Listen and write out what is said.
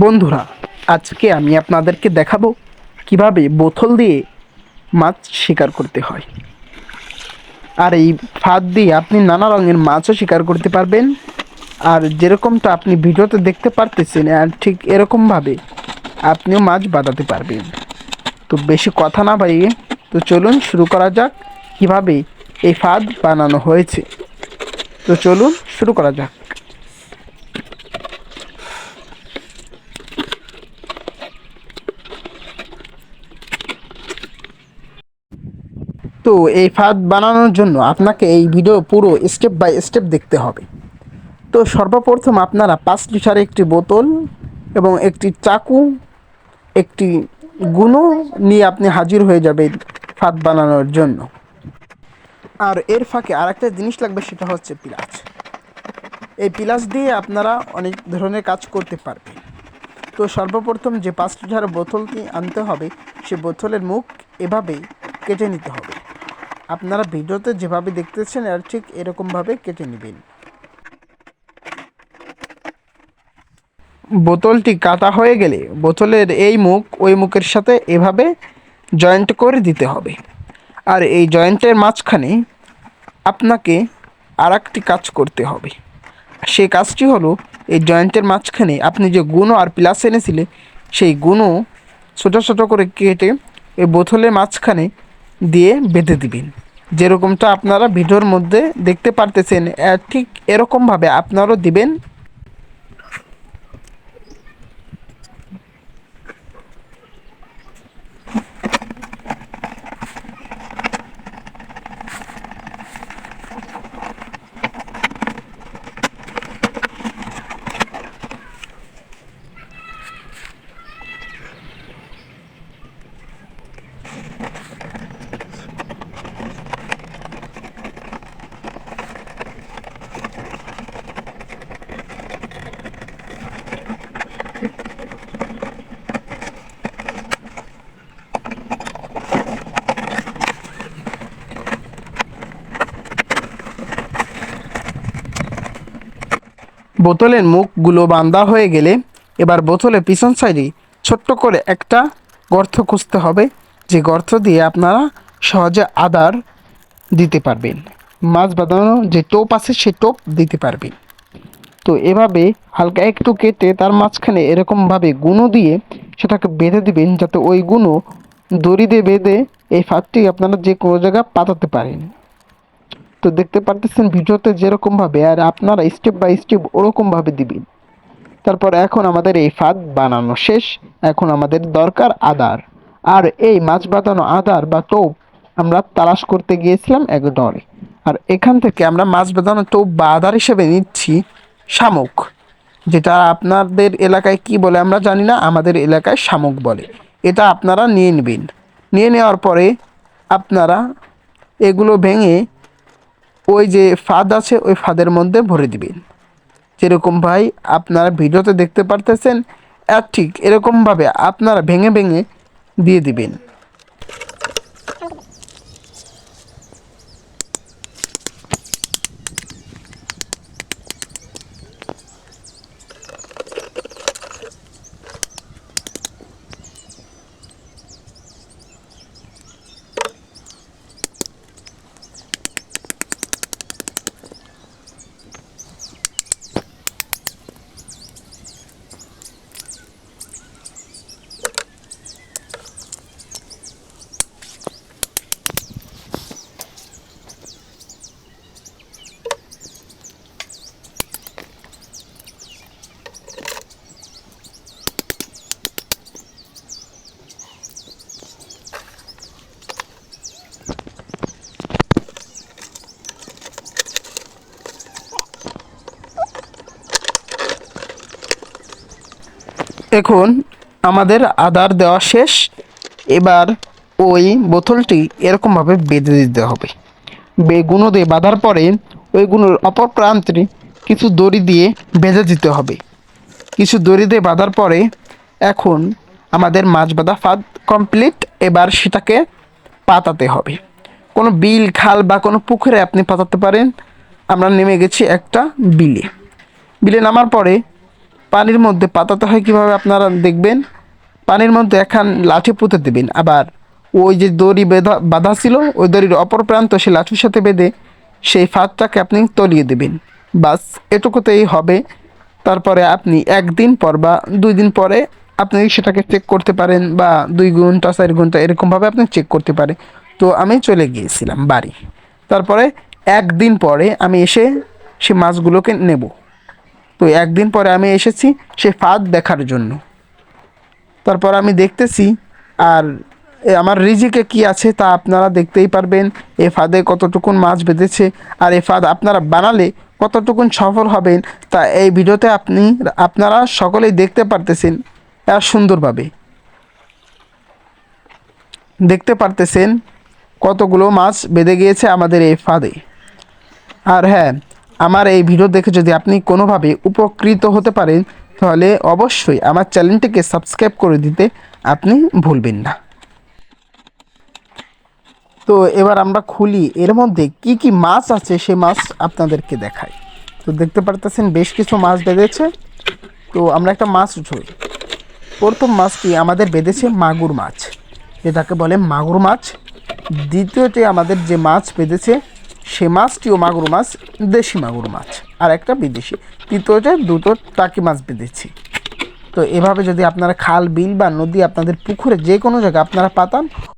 বন্ধুরা, আজকে আমি আপনাদেরকে দেখাবো কীভাবে বোতল দিয়ে মাছ শিকার করতে হয়। আর এই ফাঁদ দিয়ে আপনি নানা রঙের মাছও শিকার করতে পারবেন। আর যেরকমটা আপনি ভিডিওতে দেখতে পারতেছেন, আর ঠিক এরকমভাবে আপনিও মাছ বাঁধাতে পারবেন। তো বেশি কথা না বাড়িয়ে, তো চলুন শুরু করা যাক কীভাবে এই ফাঁদ বানানো হয়েছে। তো চলুন শুরু করা যাক। তো এই ফাঁদ বানানোর জন্য আপনাকে এই ভিডিও পুরো স্টেপ বাই স্টেপ দেখতে হবে। তো সর্বপ্রথম আপনারা পাঁচ লিটার একটি বোতল এবং একটি চাকু, একটি গুনো নিয়ে আপনি হাজির হয়ে যাবেন ফাঁদ বানানোর জন্য। আর এর ফাঁকে আরেকটা জিনিস লাগবে, সেটা হচ্ছে পিলাচ। এই পিলাচ দিয়ে আপনারা অনেক ধরনের কাজ করতে পারবেন। তো সর্বপ্রথম যে পাঁচ লিটার বোতলটি আনতে হবে, সে বোতলের মুখ এভাবেই কেটে নিতে হবে। আপনারা ভিডিওতে যেভাবে দেখতেছেন আর ঠিক এরকমভাবে কেটে নেবেন। বোতলটি কাটা হয়ে গেলে বোতলের এই মুখ ওই মুখের সাথে এভাবে জয়েন্ট করে দিতে হবে। আর এই জয়েন্টের মাঝখানে আপনাকে আর কাজ করতে হবে। সেই কাজটি হলো, এই জয়েন্টের মাঝখানে আপনি যে গুণো আর প্লাস এনেছিলেন সেই গুণো ছোটো ছোটো করে কেটে এই বোতলের মাঝখানে দিয়ে বেঁধে দিবেন। যেরকমটা আপনারা ভিডিওর মধ্যে দেখতে পারতেছেন ঠিক এরকমভাবে আপনারাও দিবেন। বোতলের মুখগুলো বাঁধা হয়ে গেলে এবার বোতলের পিছন সাইডে ছোট্ট করে একটা গর্ত খুঁজতে হবে, যে গর্ত দিয়ে আপনারা সহজে আদার দিতে পারবেন। মাছ বাঁধানো যে টোপ আছে সে টোপ দিতে পারবেন। তো এভাবে হালকা একটু কেটে তার মাঝখানে এরকমভাবে গুঁড়ো দিয়ে সেটাকে বেঁধে দিবেন, যাতে ওই গুঁড়ো দড়ি দিয়ে বেঁধে এই ফাঁদটি আপনারা যে কোনো জায়গায় পাতাতে পারেন। তো দেখতে পারতেছেন ভিডিওতে যেরকমভাবে, আর আপনারা স্টেপ বাই স্টেপ ওরকমভাবে দিবেন। তারপর এখন আমাদের এই ফাঁদ বানানো শেষ, এখন আমাদের দরকার আদার। আর এই মাছ বাঁধানো আদার বা টোপ আমরা তালাশ করতে গিয়েছিলাম এক ডরে আর এখান থেকে আমরা মাছ বাঁধানো টোপ বা আদার হিসেবে নিচ্ছি শামুক, যেটা আপনাদের এলাকায় কি বলে আমরা জানি না, আমাদের এলাকায় শামুক বলে। এটা আপনারা নিয়ে নেবেন। নিয়ে নেওয়ার পরে আপনারা এগুলো ভেঙে ওই যে ফাঁদ আছে, ওই ফাঁদের মধ্যে ভরে দিবেন। যেরকম ভাই আপনারা ভিডিওতে দেখতে পারতেছেন, আর ঠিক এরকমভাবে আপনারা ভেঙে ভেঙে দিয়ে দিবেন। এখন আমাদের আদার দেওয়া শেষ। এবার ওই বোতলটি এরকমভাবে বেঁধে দিতে হবে। বেগুনো দিয়ে বাঁধার পরে ওই অপর প্রান্তে কিছু দড়ি দিয়ে বেঁধে দিতে হবে। কিছু দড়ি দিয়ে বাঁধার পরে এখন আমাদের মাছ বাঁধা ফাঁদ কমপ্লিট এবার সেটাকে পাতাতে হবে। কোনো বিল, খাল বা কোনো পুকুরে আপনি পাতাতে পারেন। আমরা নেমে গেছি একটা বিলে। বিলে নামার পরে পানির মধ্যে পাতাতে হয় কীভাবে আপনারা দেখবেন? পানির মধ্যে একখান লাঠি পুঁতে দেবেন। আবার ওই যে দড়ি বেঁধা, বাঁধা ছিল, ওই দড়ির অপর প্রান্ত সে লাঠির সাথে বেঁধে সেই ফাঁদটাকে আপনি তলিয়ে দেবেন। বাস, এটুকুতেই হবে। তারপরে আপনি একদিন পর বা দুই দিন পরে আপনি সেটাকে চেক করতে পারেন বা দুই ঘণ্টা, চার ঘণ্টা এরকমভাবে আপনি চেক করতে পারেন তো আমি চলে গিয়েছিলাম বাড়ি। তারপরে একদিন পরে আমি এসে সে মাছগুলোকে নেব। তো একদিন পরে আমি এসেছি সে ফাঁদ দেখার জন্য। তারপর আমি দেখতেছি, আর আমার রিজিকে কি আছে তা আপনারা দেখতেই পারবেন। এ ফাঁদে কতটুকুন মাছ বেঁধেছে, আর এ ফাঁদ আপনারা বানালে কতটুকুন সফল হবেন, তা এই ভিডিওতে আপনি, আপনারা সকলেই দেখতে পারতেছেন আর সুন্দরভাবে। দেখতে পারতেছেন কতগুলো মাছ বেঁধে গিয়েছে আমাদের এই ফাঁদে। আর হ্যাঁ আমার এই ভিডিও দেখে যদি আপনি কোনোভাবে উপকৃত হতে পারেন, তাহলে অবশ্যই আমার চ্যানেলটিকে সাবস্ক্রাইব করে দিতে আপনি ভুলবেন না। তো এবার আমরা খুলি, এর মধ্যে কি কি মাছ আছে সে মাছ আপনাদেরকে দেখাই। তো দেখতে পারতেছেন বেশ কিছু মাছ বেঁধেছে। তো আমরা একটা মাছ ধরি। প্রথম মাছটি আমাদের বেঁধেছে মাগুর মাছ। যেটাকে বলে মাগুর মাছ। দ্বিতীয়টি আমাদের যে মাছ বেঁধেছে সে মাছটিও মাগুর মাছ, দেশি মাগুর মাছ। আর একটা বিদেশি। তৃতীয়টা দুটো টাকি মাছ বিদেশি তো এভাবে যদি আপনারা খাল, বিল বা নদী আপনাদের পুকুরে যে কোনো জায়গায় আপনারা পাতান